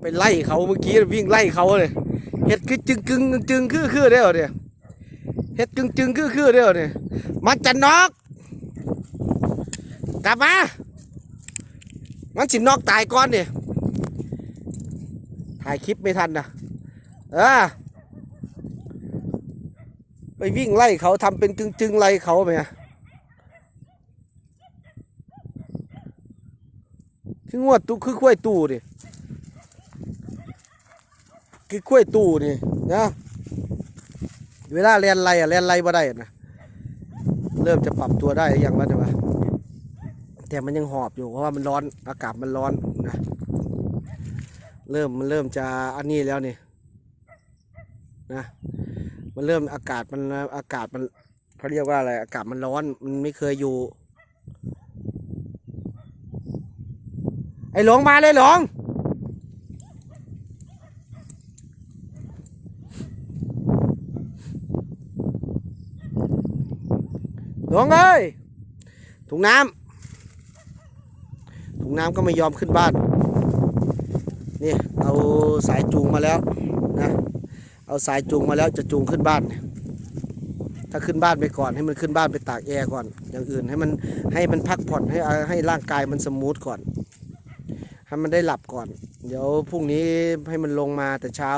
ไปไล่เขาเมื่อกี้วิ่งไล่เขาเลยเฮ็ดคือจึงกึงจึงคือคือเด้อเนี่ยเฮ็ดจึงจึงคือคือเด้อเนี่ยมาจันนอกกลับมามันสินอกตายก่อนเนี่ยถ่ายคลิปไม่ทันนะเออไปวิ่งไล่เขาทำเป็นจึงจึงไล่เขาไหมคืองวดตู้คือข้วยตู้ดิ คือข้วยตู้นี่นะเวลาเรียนไรอะเรียนไรบ่ได้นะเริ่มจะปรับตัวได้อยังวะเนี่ยวะแต่มันยังหอบอยู่เพราะว่ามันร้อนอากาศมันร้อนนะเริ่มมันเริ่มจะอันนี้แล้วนี่นะมันเริ่มอากาศมันอากาศมันเขาเรียกว่าอะไรอากาศมันร้อนมันไม่เคยอยู่ ไอ้หลงมาเลยหลง ลงเอ้ยถุงน้ำถุงน้ำก็ไม่ยอมขึ้นบ้าน นี่เอาสายจูงมาแล้วนะ เอาสายจูงมาแล้วจะจูงขึ้นบ้านเนี่ยถ้าขึ้นบ้านไปก่อนให้มันขึ้นบ้านไปตากแอร์ก่อน อย่างอื่นให้มันให้มันพักผ่อนให้ให้ร่างกายมันสมูทก่อนให้มันได้หลับก่อน เดี๋ยวพรุ่งนี้ให้มันลงมาแต่เช้า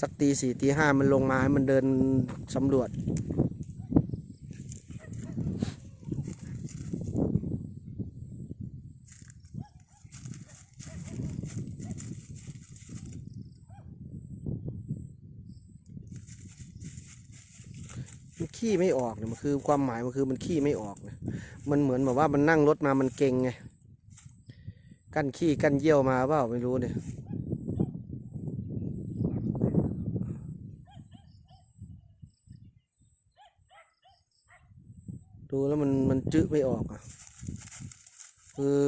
สักตีสี่ตีห้ามันลงมาให้มันเดินสำรวจ ขี้ไม่ออกเนี่ยมันคือความหมายมันคือมันขี้ไม่ออกเนี่ยมันเหมือนแบบว่ามันนั่งรถมามันเก่งไงกั้นขี้กั้นเยี่ยวมาเปล่าไม่รู้เนี่ยดูแล้วมันมันจื้อไม่ออกอะคือ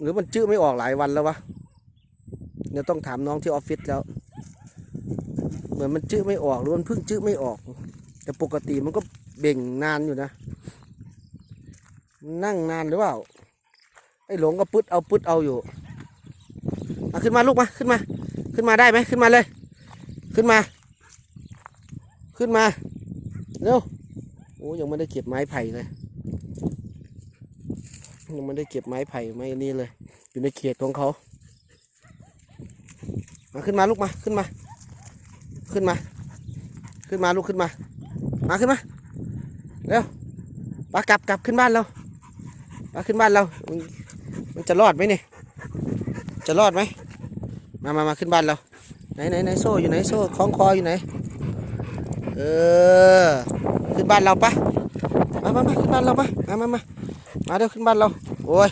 หรือมันจื้อไม่ออกหลายวันแล้ววะเดี๋ยวต้องถามน้องที่ออฟฟิศแล้ว เหมือนมันจื้อไม่ออกหรือมันเพิ่งจื้อไม่ออก แต่ปกติมันก็ เบ่งนานอยู่นะ นั่งนานหรือเปล่า ไอ้หลงก็ปึ๊ดเอาปึ๊ดเอาอยู่มาขึ้นมาลูกมาขึ้นมา ขึ้นมาได้ไหมขึ้นมาเลย ขึ้นมา ขึ้นมา เร็ว โอ้ยังไม่ได้เก็บไม้ไผ่เลย ยังไม่ได้เก็บไม้ไผ่ไม้นี่เลย อยู่ในเขตของเขามาขึ้นมาลูกมาขึ้นมา ขึ้นมา ขึ้นมาลูกขึ้นมา มาขึ้นมา เร็วปากลับกลับขึ้นบ้านเราปาขึ้นบ้านเรามันมันจะรอดไหมเนี่ยจะรอดไหมมามามาขึ้นบ้านเรา ไหนไหนไหนโซ่อยู่ไหนโซ่คล้องคออยู่ไหน เออ ขึ้นบ้านเราปะมามามาขึ้นบ้านเราปะมามามามาเดี๋ยวขึ้นบ้านเรา โอ้ย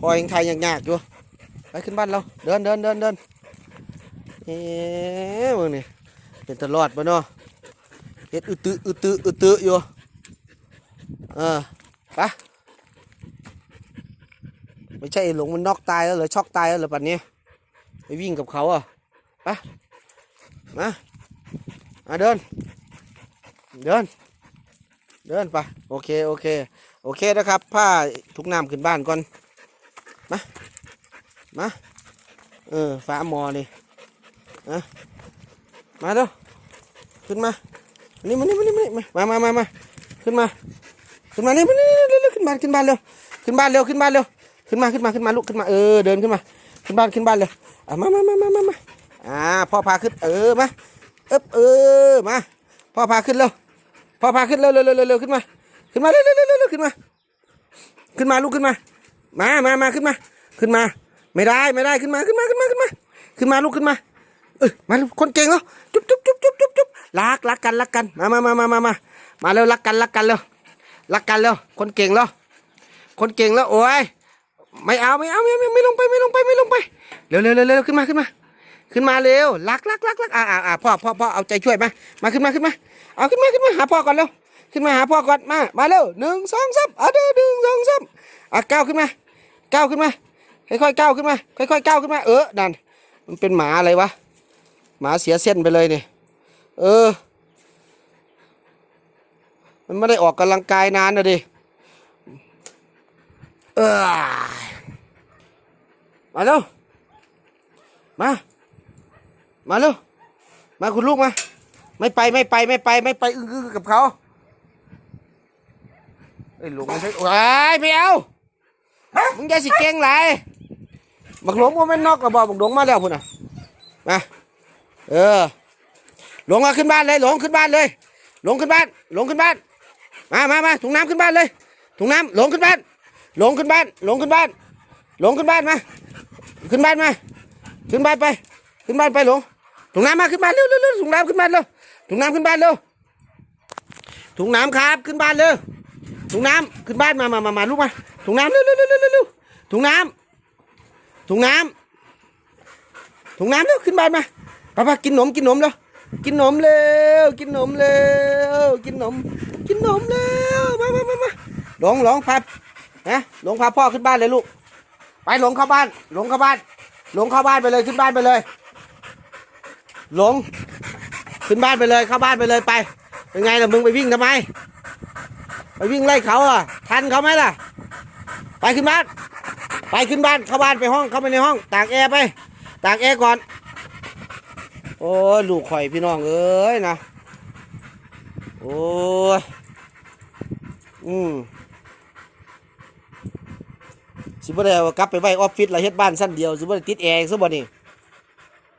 พอยังไทยยังยากอยู่ ไปขึ้นบ้านเรา เดินเดินเดินเดินเอ๊ะมึงนี่เป็นตลอดปะเนาะเฮ็ดอึตึอึตึอึตึอยู่ เออไปะไม่ใช่หลงมันนอกตายแล้วเหรอช็อกตายแล้วเหรอปัดนี้ไปวิ่งกับเขาอะไปะมามาเดิน เดิน เดินไปโอเคโอเค โอเคนะครับผ้าทุกน้ำขึ้นบ้านก่อนมามาเออฟ้ามอนี่อะมาเด้อขึ้นมานี่มานี่มานี่มานี่มามามามาขึ้นมา ขึ้นมานี่มานี่เร็วเร็วขึ้นบ้านขึ้นบ้านเร็วขึ้นบ้านเร็วขึ้นบ้านเร็วขึ้นมาขึ้นมาขึ้นมาลุกขึ้นมาเออเดินขึ้นมา ขึ้นบ้านขึ้นบ้านเร็วอะมามามามามามาอ่าพ่อพาขึ้นเออมาเอ๊บเออมาพ่อพาขึ้นเร็วพ่อพาขึ้นเร็วเร็วเร็วเร็วขึ้นมา ขึ้นมาเร็วเร็วเร็วเร็วขึ้นมา ขึ้นมาลุกขึ้นมา มามามาขึ้นมา ขึ้นมา ไม่ได้ไม่ได้ขึ้นมาขึ้นมาขึ้นมาขึ้นมา ขึ้นมาลุกขึ้นมาเออมาคนเก่งแล้วจุ๊บจุ๊บจุ๊บจุ๊บจุ๊บจุ๊บรักรักกันรักกันมามามามามามาเร็วรักกันรักกันเร็ว รักกันเร็วคนเก่งแล้ว คนเก่งแล้วโอ้ยไม่เอาไม่เอาไม่เอาไม่ไม่ลงไปไม่ลงไปไม่ลงไปเร็วเร็วเร็วเร็วขึ้นมาขึ้นมา ขึ้นมาเร็วรักรักรักรักอ่าอ่าอ่าพ่อพ่อพ่อเอาใจช่วยมามาขึ้นมาขึ้นมา เอาขึ้นมาขึ้นมาหาพ่อก่อนเร็วขึ้นมาหาพ่อก่อนมามาเร็วหนึ่งสองสามอะเดี๋ยวหนึ่งสองสามอะก้าวขึ้นมาก้าวขึ้นมาค่อยๆก้าวขึ้นมาค่อยๆก้าวขึ้นมาเออนั่นมันเป็นหมาอะไรวะหมาเสียเส้นไปเลยเนี่ยเออ มันไม่ได้ออกกำลังกายนานนะดิเออมาแล้วมา มาเร็วมาคุณลูกมา ไม่ไปไม่ไปไม่ไปไม่ไปอื้อกับเขาเอ้ยหลวงไม่ใช่ว้ายไม่เอามึงอย่สิเก่งไรบักหลวงว่าแม่นนอกกระบอกบักหลวงมาแล้วพุ่นน่ะมาเออหลวงมาขึ้นบ้านเลยหลวงขึ้นบ้านเลยหลวงขึ้นบ้านหลวงขึ้นบ้าน มามามาถุงน้ำขึ้นบ้านเลยถุงน้ำหลงขึ้นบ้าน หลงขึ้นบ้าน หลงขึ้นบ้าน หลงขึ้นบ้านมา ขึ้นบ้านมา ขึ้นบ้านไป ขึ้นบ้านไปหลงถุงน้ำมาขึ้นบ้านเร็วเร็วเร็วถุงน้ำขึ้นบ้านเร็วถุงน้ำขึ้นบ้านเร็วถุงน้ำครับขึ้นบ้านเร็วถุงน้ำขึ้นบ้านมามามามาลูกมาถุงน้ำเร็วเร็วเร็วเร็วเร็วถุงน้ำถุงน้ำถุงน้ำเร็วขึ้นบ้านมาไปไปกินนมกินนมเร็วกินนมเร็วกินนมเร็วกินนม กินนมเร็วมามามามาหลงหลงพานะหลงพาพ่อขึ้นบ้านเลยลูก ไปหลงเข้าบ้าน หลงเข้าบ้าน หลงเข้าบ้านไปเลยขึ้นบ้านไปเลย หลง ขึ้นบ้านไปเลยเข้าบ้านไปเลยไป เป็นไงล่ะมึงไปวิ่งทำไม ไปวิ่งไล่เขาอะ ทันเขาไหมล่ะ ไปขึ้นบ้าน ไปขึ้นบ้านเข้าบ้านไปห้องเข้าไปในห้องตากแอร์ไปตากแอร์ก่อน โอ้ยลูกข่อยพี่น้องเอ้ยนะ โอ้ย อืมสิบ่ได้เอากลับไปไว้ออฟฟิศแล้วเฮ็ดบ้านสั้นเดียวสิบ่ได้ติดแอร์ซะบ่นี่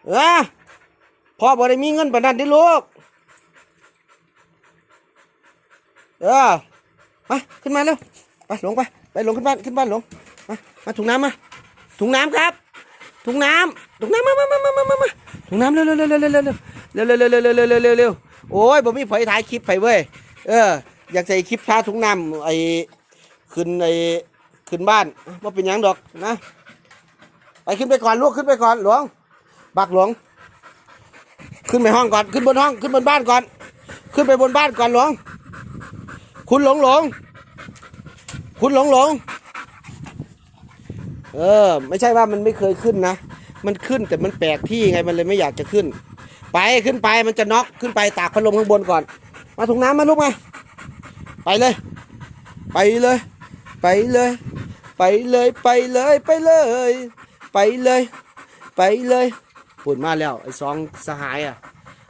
เอ้อพ่อบ่ได้มีเงินปานนั้นเด้ลูก เออมาขึ้นมาเร็วไปหลงไปไปหลงขึ้นบ้านขึ้นบ้านหลงมามาถุงน้ำมาถุงน้ำครับถุงน้ำถุงน้ำมามามามามามามาถุงน้ำเร็วเร็วเร็วเร็วเร็วเร็วเร็วเร็วเร็วเร็วเร็ว โอ้ยผมมีเผยถ่ายคลิปไปเว้ยเออ อยากใส่คลิปท้าถุงน้ำไอ้ขึ้นไอ้ขึ้นบ้านว่าเป็นหยังดอกนะไปขึ้นไปก่อนลูกขึ้นไปก่อนหลวง บักหลวง ขึ้นไปห้องก่อนขึ้นบนห้องขึ้นบนบ้านก่อน ขึ้นไปบนบ้านก่อนหลวง คุณหลงหลง คุณหลงหลง เออ ไม่ใช่ว่ามันไม่เคยขึ้นนะ มันขึ้นแต่มันแปลกที่ไงมันเลยไม่อยากจะขึ้น ไปขึ้นไปมันจะน็อกขึ้นไปตากพัดลมข้างบนก่อน มาถุงน้ำมาลูกมาไปเลย ไปเลย ไปเลย ไปเลยไปเลยไปเลย ไปเลย ไปเลยปุ่นมาแล้วไอ้สองสหายอะ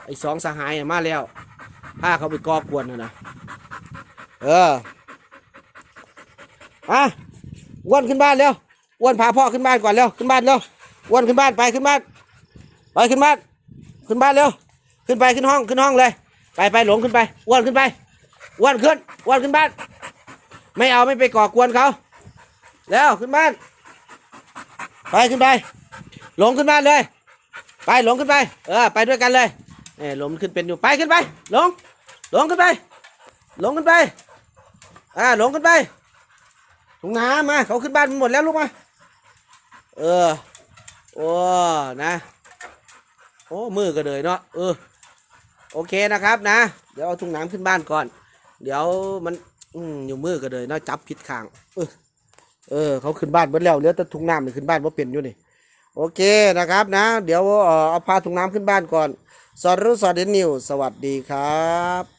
ไอ้สองสหายอะมาแล้วพาเขาไปก่อกวนนะนะเอออะอ้วนขึ้นบ้านเร็วอ้วนพาพ่อขึ้นบ้านก่อนเร็วขึ้นบ้านเร็ว อ้วนขึ้นบ้านไปขึ้นบ้านไปขึ้นบ้านขึ้นบ้านเร็วขึ้นไปขึ้นห้องขึ้นห้องเลย ไปไปหลงขึ้นไปอ้วนขึ้นไปอ้วนขึ้นอ้วนขึ้นบ้าน ไม่เอาไม่ไปก่อกวนเขาแล้วขึ้นบ้าน ไปขึ้นไปหลงขึ้นบ้านเลย ไปหลงขึ้นไป เออไปด้วยกันเลยเออหลงขึ้นเป็นอยู่ไปขึ้นไปหลงหลงขึ้นไปหลงขึ้นไปอ่าหลงขึ้นไปถุงน้ำมาเขาขึ้นบ้านหมดแล้วลูกมาเออ โอ้นะ โอ้มือก็เลยเนาะเออโอเคนะครับนะ เดี๋ยวเอาถุงน้ำขึ้นบ้านก่อน เดี๋ยวมันอืมอยู่มือก็เลยเนาะจับผิดข้างเออเออเขาขึ้นบ้านหมดแล้วเหลือแต่ถุงน้ำนี่ขึ้นบ้านว่าเป็นอยู่นี่โอเคนะครับนะ เดี๋ยวเออเอาพาถุงน้ำขึ้นบ้านก่อน สอดรู้สอดเดนนิว สวัสดีครับ